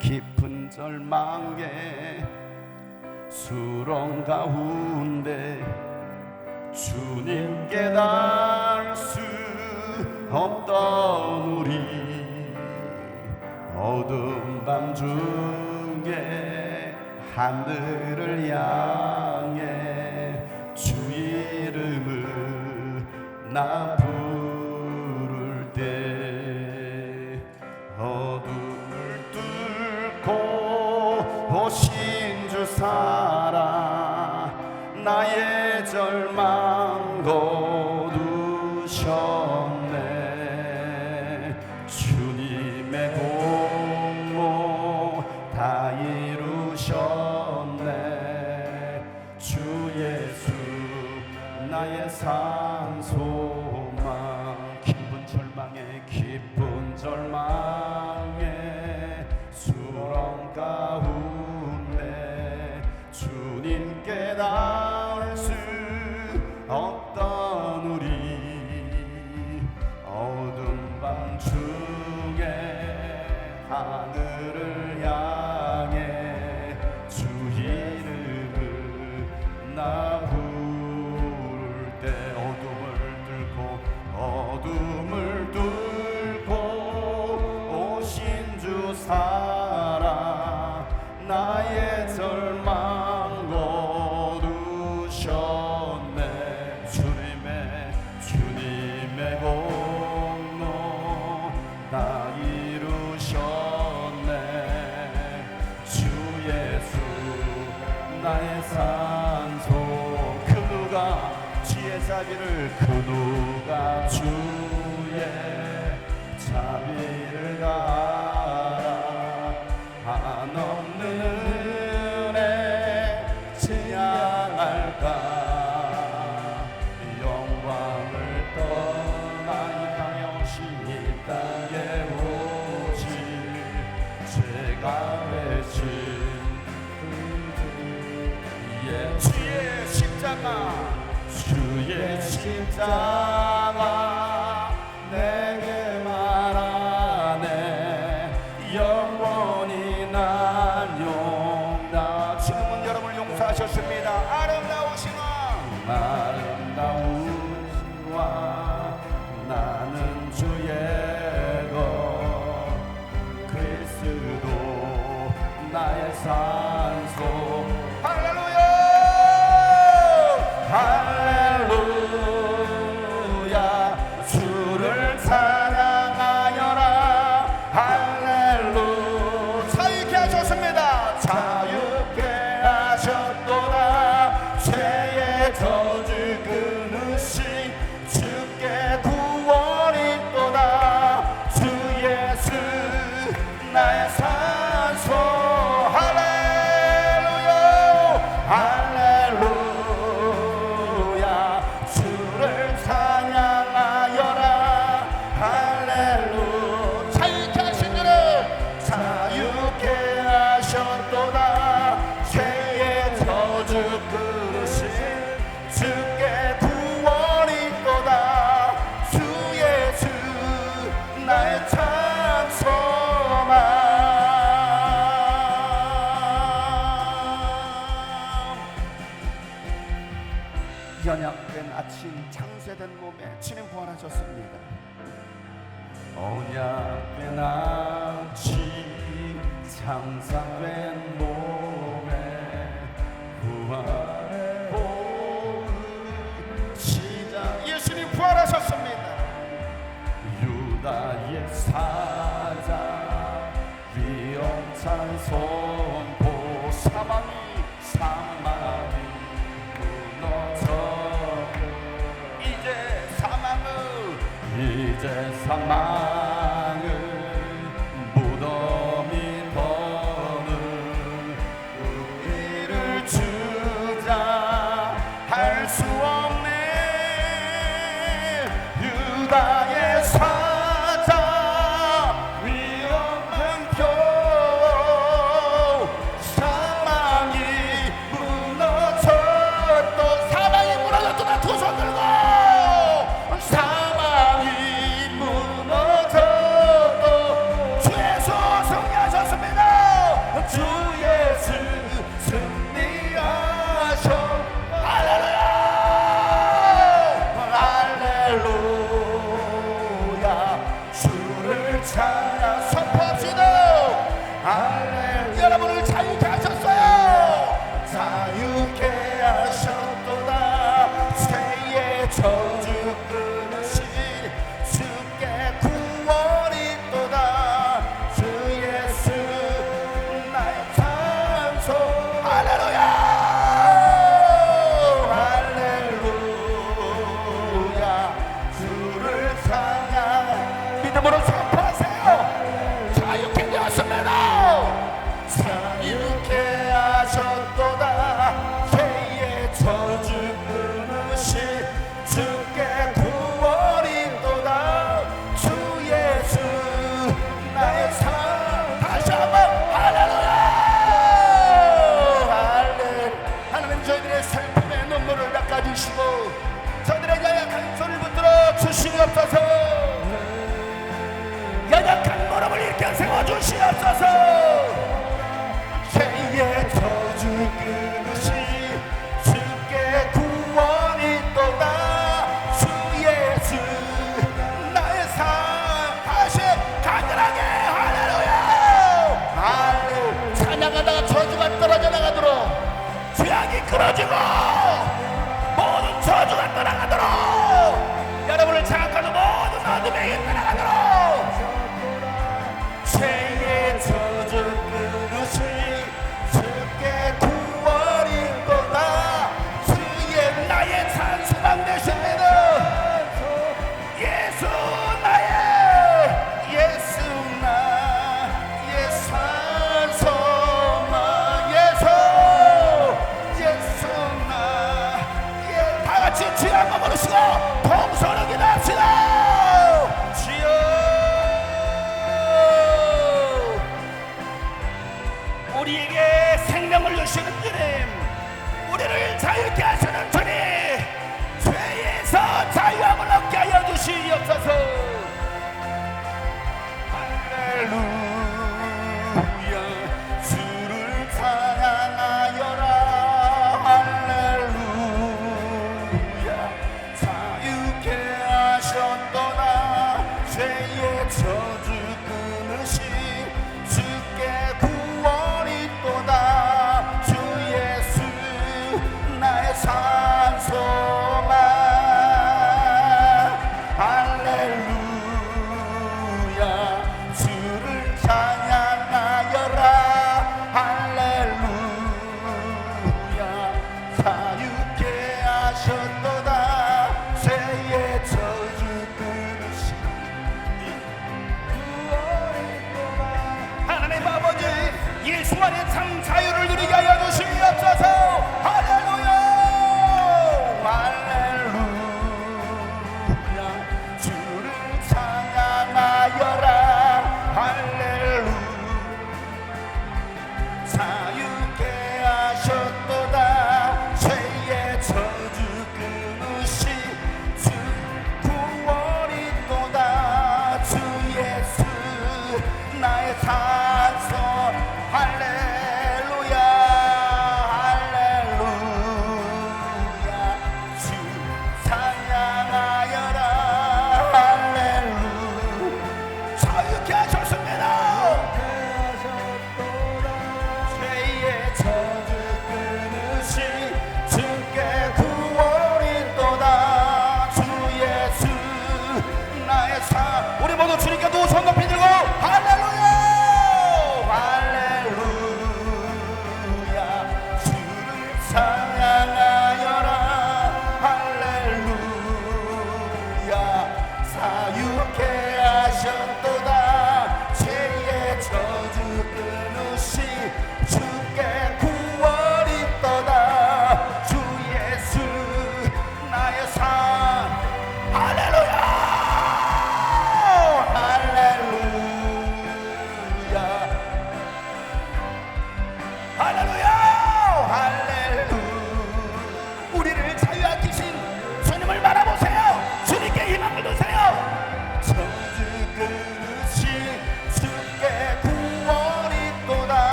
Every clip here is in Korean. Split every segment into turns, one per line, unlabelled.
깊은 절망에 수렁 가운데 주님 깨달을 수 없던 우리 어두운 밤 중에 하늘을 향해 주 이름을 나 부를 없던 우리 어두운 밤 중에 하늘을 향해 주 이름을 나 부를 때 어둠을 뚫고 어둠을 뚫고 오신 주 살아 나 지혜 자비를 그 누가 주의 자비를 가라 한없는 은혜 지향할까? 영광을 떠나 이 땅에 오신 이 땅에 오신 죄가 되신 예, 주의 십자가 주의 된 몸에 주님 부활하셨습니다. 언약된 아침 창상된 몸에 부활의 복음 시작. 예수님 부활하셨습니다. 유다의 사자 위험찬 선 이제 사망 할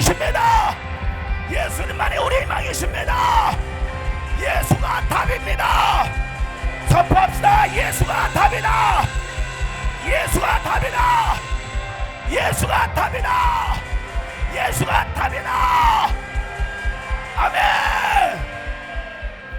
희망이십니다. 예수님만이 우리 희망이십니다. 예수가 답입니다. 선포합시다. 예수가 답이다. 예수가 답이다. 예수가 답이다. 예수가 답이다. 아멘.